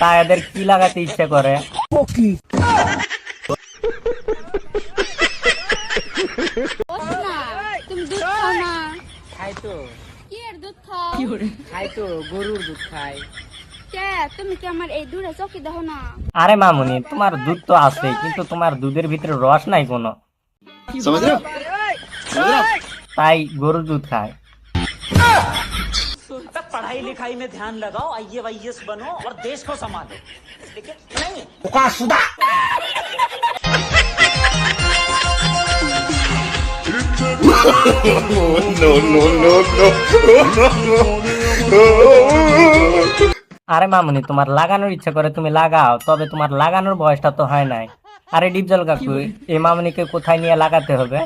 তা এদের কি লাগাতে ইচ্ছে করে? না তুমি দুধ খাও না খাই তো কি এর দুধ খাও খাই তো গরুর দুধ খাই তুমি কি আমার এই দূরে চকি দেখো না আরে মামুনি তোমার দুধ তো আছে কিন্তু তোমার দুধের ভিতরে রস নাই কোনো। তাই গরুর দুধ খায়। पढ़ाई लिखाई में ध्यान लगाओ आई ए बनो और देश को संभालो लेकिन नहीं আরে মামুনি তোমার লাগানোর ইচ্ছা করে তুমি লাগাও তবে তোমার লাগানোর বয়সটা তো হয় নাই আরে ডিপজল কাকু এই মামুনিকে কোথায় নিয়ে লাগাতে হবে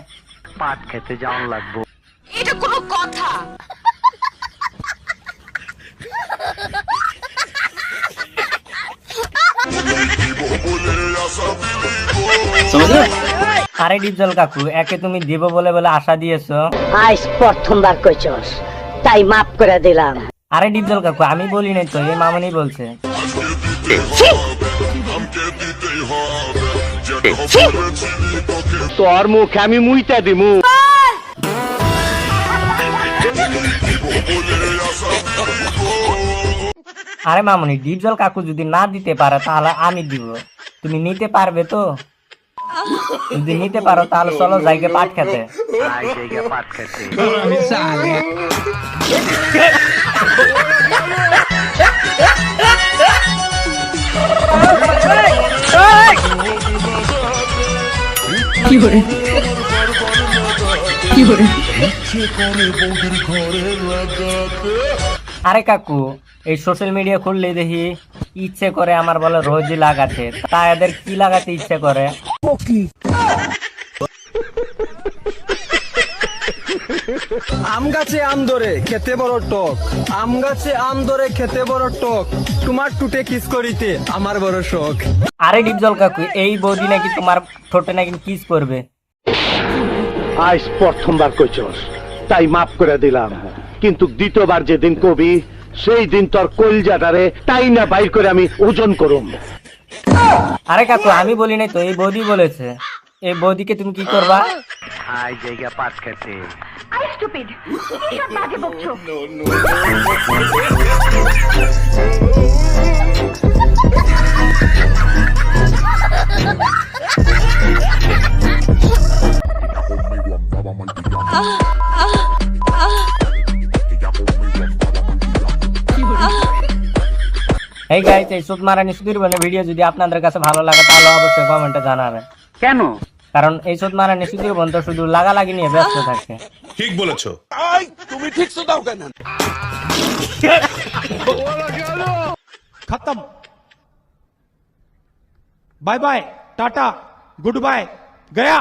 আরে ডিপজল কাকু একে তুমি দিব বলে বলে আশা দিয়েছ। আজ প্রথমবার কইছস তাই মাফ করে দিলাম। আরে ডিপজল কাকু আমি বলি নাই তো এই মামুনি বলছে। তোর মুখে আমি মুইতা দিমু। আরে মামুনি ডিপজল কাকু যদি না দিতে পারে তাহলে আমি দিব। তুমি নিতে পারবে তো? যদি নিতে পারো তাহলে চলো যাইকে পাট খেতে। আরে কাকু এই সোশ্যাল মিডিয়া খুললে দেখি ইচ্ছে করে আমার বলে রোজই লাগাতে। তা এদের কি লাগাতে ইচ্ছে করে? আম গাছে আম ধরে খেতে বড় টক। আম গাছে আম ধরে খেতে বড় টক। তোমার টুটে কিস করিতে আমার বড় শখ। আরে ডিপজল কাকু এই বৌদি নাকি তোমার ঠোঁটে নাকি কিস করবে? আজ প্রথমবার কইছস তাই মাফ করে দিলাম। কিন্তু দ্বিতীয়বার যেদিন কবি সেই দিন তোর কলজাটারে তাই না বাইর করে আমি ওজন করুম আরে কাকু আমি বলি নাই তো এই বৌদি বলেছে এই বৌদিকে তুমি কি করবা এই গাইস এই সুদ মারানি সুদীর বনে ভিডিও যদি আপনাদের কাছে ভালো লাগে তাহলে অবশ্যই কমেন্টে জানাবেন। কেন? কারণ এই সুদ মারানি সুদীর বন তো শুধু লাগালাগি নিয়ে ব্যস্ত থাকে। ঠিক বলেছ। তুমি ঠিক সুদাও কেন? খতম। Bye bye tata good bye Gaya.